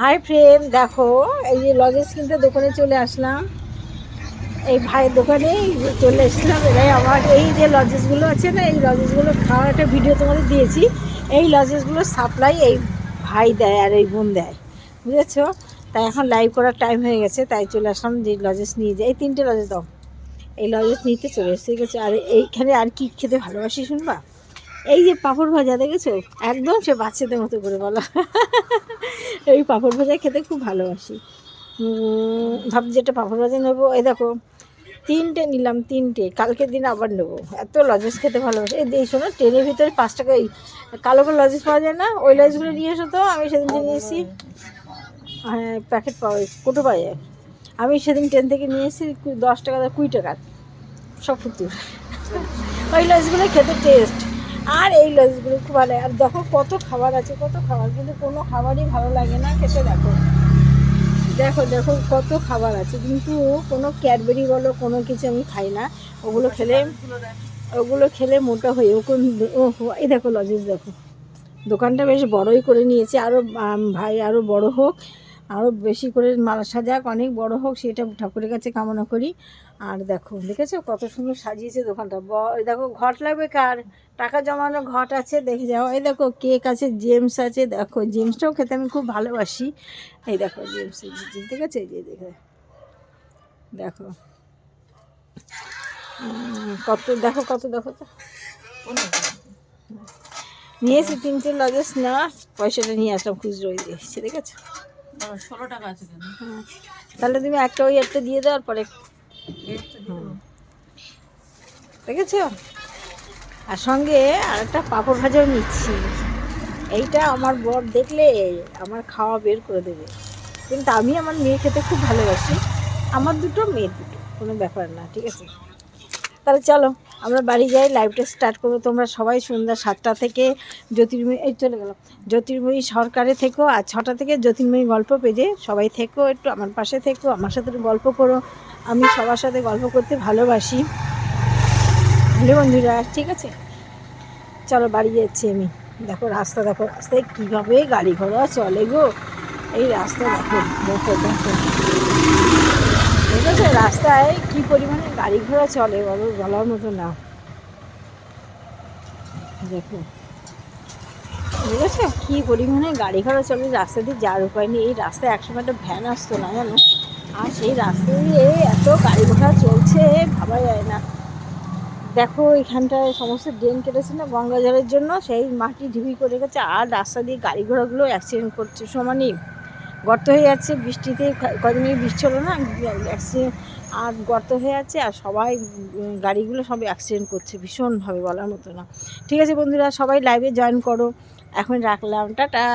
Hi friend দেখো, এই যে লজেস কিনতে দোকানে চলে আসলাম। এই ভাইয়ের দোকানে চলে এসেছিলাম এরাই আমার, এই যে লজেসগুলো আছে না, এই লজেসগুলো খাওয়ার একটা ভিডিও তোমাদের দিয়েছি। এই লজেসগুলো সাপ্লাই এই ভাই দেয় আর এই বোন দেয়। বুঝেছ? তাই এখন লাইভ করার টাইম হয়ে গেছে, তাই চলে আসলাম যে লজেস নিয়ে যাই এই তিনটে লজেস দাও। এই লজেস নিতে চলে এসে গেছে আর এইখানে আর কি খেতে ভালোবাসি শুনবা? এই যে পাঁপড় ভাজা, দেখেছ? একদম সে বাচ্চাদের মতো করে বলা। এই পাঁপড় ভাজা খেতে খুব ভালোবাসি। ভাবছি যেটা পাঁপড় ভাজা নেব। এই দেখো, তিনটে নিলাম, তিনটে। কালকের দিন আবার নেব। এত লজেস খেতে ভালোবাসি। এই শোনো, ট্রেনের ভিতরে পাঁচ টাকা এই কালো করে লজেস পাওয়া যায় না? ওই লজেসগুলো নিয়ে এসো তো, আমি সেদিন নিয়ে এসেছি হ্যাঁ প্যাকেট পাওয়া কোটো পাওয়া যায়। আমি সেদিন ট্রেন থেকে নিয়ে এসেছি দশ টাকা, কুড়ি টাকার সব ফুতুর ওই লজগুলো খেতে টেস্ট আর এই লজগুলো খুব ভালো আর দেখো কত খাবার আছে, কত খাবার, কিন্তু কোনো খাবারই ভালো লাগে না খেতে, দেখো। দেখো দেখো কত খাবার আছে, কিন্তু কোনো ক্যাডবেরি বলো, কোনো কিছু আমি খাই না। ওগুলো খেলে ওগুলো খেলে মোটা হয়ে ও এই দেখো লজেস দেখো। দোকানটা বেশ বড়ই করে নিয়েছে আরও ভাই আরও বড় হোক। আরও বেশি করে মালা সাজাক অনেক বড় হোক, সেটা ঠাকুরের কাছে কামনা করি। আর দেখো, দেখেছ কত সুন্দর সাজিয়েছে দোকানটা? ব- দেখো, ঘট লাগবে কার? টাকা জমানো ঘট আছে, দেখে যাও। এই দেখো, কেক আছে, জেমস আছে, দেখো, জেমসটাও খেতে আমি খুব ভালোবাসি। এই দেখো, জেমস ঠিক আছে এই যে দেখো দেখো। কত দেখো কত, দেখো তো। নিয়েছি তিনটে লজেস, না, পয়সাটা নিয়ে আসলাম খুচরো ওই দিয়ে এসছে, দেখেছ? ষোলো টাকা আছে হ্যাঁ। তাহলে তুমি একটা ওই একটা দিয়ে দাও, আর পরে। দেখেছ? আর সঙ্গে আর একটা পাঁপড় ভাজাও নিচ্ছি। এইটা আমার বর দেখলে আমার খাওয়া বের করে দেবে। কিন্তু আমি আমার মেয়ে খেতে খুব ভালোবাসি। আমার দুটো মেয়ে দুটো, কোনো ব্যাপার না, ঠিক আছে? তাহলে চলো, আমরা বাড়ি যাই লাইভটা স্টার্ট করব। তোমরা সবাই সন্ধ্যা সাতটা থেকে জ্যোতির্ময়ী, এই চলে গেল। জ্যোতির্ময়ী সরকারে থেকো, আর ছটা থেকে জ্যোতির্ময়ী গল্প পেজে সবাই থেকো, একটু আমার পাশে থেকো, আমার সাথে গল্প করো। আমি সবার সাথে গল্প করতে ভালোবাসি। হ্যালো বন্ধুরা, ঠিক আছে? চলো বাড়ি যাচ্ছি আমি। দেখো রাস্তা, দেখো রাস্তায় কীভাবে গাড়ি ঘোড়া চলে গো। এই রাস্তা দেখো দেখো দেখো। ঠিক রাস্তায় কী পরিমাণে গাড়ি ঘোড়া চলে বলো বলার মতো না। দেখো। ঠিক আছে কী পরিমাণে গাড়ি ঘোড়া চলে রাস্তা দিয়ে যাওয়ার উপায় নেই। এই রাস্তায় একসময় একটা ভ্যান আসতো না জানো? আর সেই রাস্তা দিয়ে এত গাড়ি ঘোড়া চলছে, ভাবা যায় না। দেখো, এখানটায় সমস্ত ড্রেন কেটেছে না গঙ্গা জলের জন্য? সেই মাটি ঢিবি করে গেছে আর রাস্তা দিয়ে গাড়ি ঘোড়াগুলো অ্যাক্সিডেন্ট করছে। সমানই। গর্ত হয়ে যাচ্ছে, বৃষ্টিতে কদিন বৃষ্টি হলো না আর গর্ত হয়ে যাচ্ছে, আর সবাই গাড়িগুলো সব অ্যাক্সিডেন্ট করছে, ভীষণভাবে বলার মতো না। ঠিক আছে বন্ধুরা, সবাই লাইভে জয়েন করো। এখন রাখলাম, টাটা!